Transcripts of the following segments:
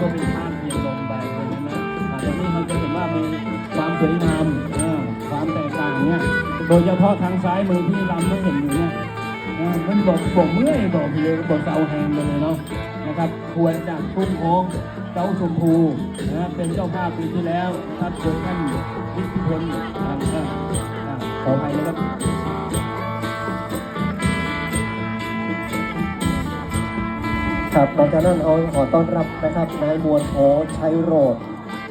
ก็มีภาพเพียงลงไปตรงนั้นนะอาตรงนี้เราจะเห็นว่ามีความสวยงามความแตกต่างเนี่ย โดยเฉพาะทางซ้ายมือที่ลำไม่เห็นอยู่เนี่ยมันบอกบอกเมื่อยบอกเลยบอกเสาแหงไปเลยเนาะนะครับ ควรจากทุ่งโค้งเจ้าชมพูนะเป็นเจ้าภาพปีที่แล้วท่านเป็นท่านวิทย์พลขออภัยนะครับ ครับหลังจากนั้นเอาขอต้อนรับนะครับนายมวลโอชัยโรด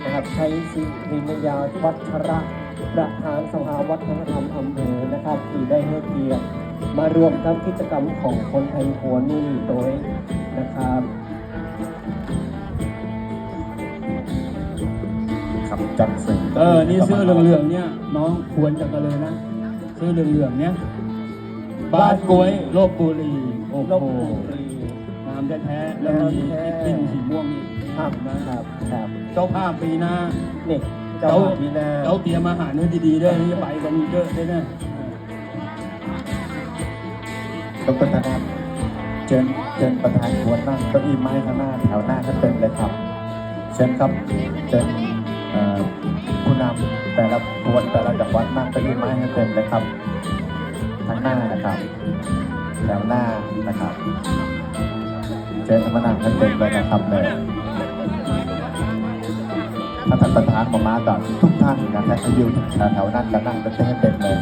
นะครับชัยศิริมยาวัชระประธานสภาวัฒนธรรมอำเภอนะครับที่ได้ให้เกียรติมารวมกับกิจกรรมของคนไทยหัวนุ่นโดยนะครับครับจัดสิ่งเออ นี่เสื้อเหลืองๆเนี่ยน้องควรจะกันเลยนะเสื้อเหลืองๆเนี่ยบ้านกล้วยโลบบุรีโอ้ลบโหบุรีงามแท้ๆแล้วมีแท้ๆกิ้นสีม่วงนี่ครับนะครับครับเจ้าภาพปีหน้านี่เจ้าพีนาเจ้าเตรียมอาหารให้ดีๆด้วยนี่ไปกันเยอะด้วยนะดรธนาเชิญเชิญประธานควรนั่งเก้าอี้ไม้ข้างหน้าแถวหน้าก็เต็มเลยครับเชิญครับเชิญเอ่อผู้นำแต่ละควรแต่ละจังหวัดนั่งเก้าอี้ไม้ให้เต็มเลยครับทางหน้านะครับแถวหน้านะครับ เชิญธรรมนังกันเต็มเลยนะครับเลยถ้าท่านประธานมามาก่อนทุกท่านนะครับถ้าอยู่แถวๆนั้นก็นั่งกันเต็มเต็มเลย